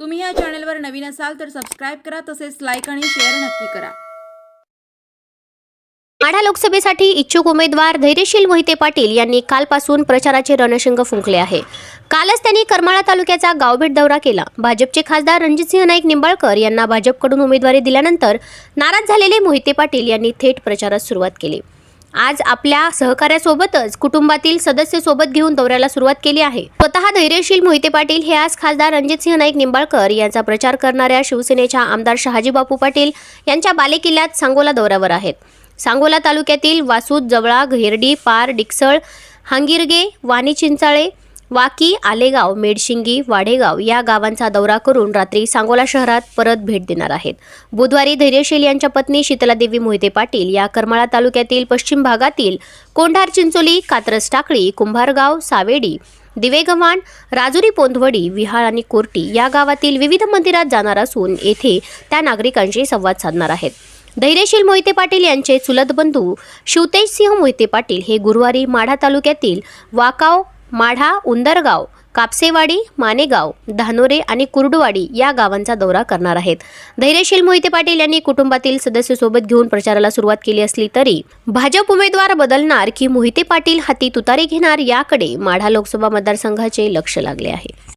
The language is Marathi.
तुम्ही या चॅनलवर नवीन असाल तर सबस्क्राईब करा तसेच लाईक आणि शेअर नक्की करा. माढा लोकसभेसाठी इच्छुक उमेदवार धैर्यशील मोहिते पाटील यांनी कालपासून प्रचाराचे रणशिंग फुंकले आहे. कालच त्यांनी करमाळा तालुक्याचा गावभेट दौरा केला. भाजपचे खासदार रणजितसिंह नाईक निंबाळकर यांना भाजपकडून उमेदवारी दिल्यानंतर नाराज झालेले मोहिते पाटील यांनी थेट प्रचारास सुरुवात केली. आज आपल्या सहकार्यासोबतच कुटुंबातील सदस्य सोबत घेऊन दौऱ्याला सुरुवात केली आहे. स्वतः धैर्यशील मोहिते पाटील हे आज खासदार रणजितसिंह नाईक निंबाळकर यांचा प्रचार करणाऱ्या शिवसेनेच्या आमदार शहाजी बापू पाटील यांच्या बालेकिल्ल्यात सांगोला दौऱ्यावर आहेत. सांगोला तालुक्यातील वासूद जवळा घेरडी पार डिकसळ हांगिरगे वाणी चिंचाळे वाकी आलेगाव मेडशिंगी वाडेगाव या गावांचा दौरा करून रात्री सांगोला शहरात परत भेट देणार आहेत. बुधवारी धैर्यशील यांच्या पत्नी शीतलादेवी मोहिते पाटील या करमाळा तालुक्यातील पश्चिम भागातील कोंढार चिंचोली कात्रस टाकळी कुंभारगाव सावेडी दिवेगव्हाण राजुरी पोंधवडी विहाळ आणि कोर्टी या गावातील विविध मंदिरात जाणार असून येथे त्या नागरिकांशी संवाद साधणार आहेत. धैर्यशील मोहिते पाटील यांचे चुलत बंधू शिवतेजसिंह मोहिते पाटील हे गुरुवारी माढा तालुक्यातील वाकाव माढा उंदरगाव कापसेवाडी मानेगाव धानोरे आणि कुर्डवाडी या गावांचा दौरा करणार आहेत. धैर्यशील मोहिते पाटील यांनी कुटुंबातील सदस्य सोबत घेऊन प्रचाराला सुरुवात केली असली तरी भाजप उमेदवार बदलणार की मोहिते पाटील हाती तुतारी घेणार याकडे माढा लोकसभा मतदारसंघाचे लक्ष लागले आहे.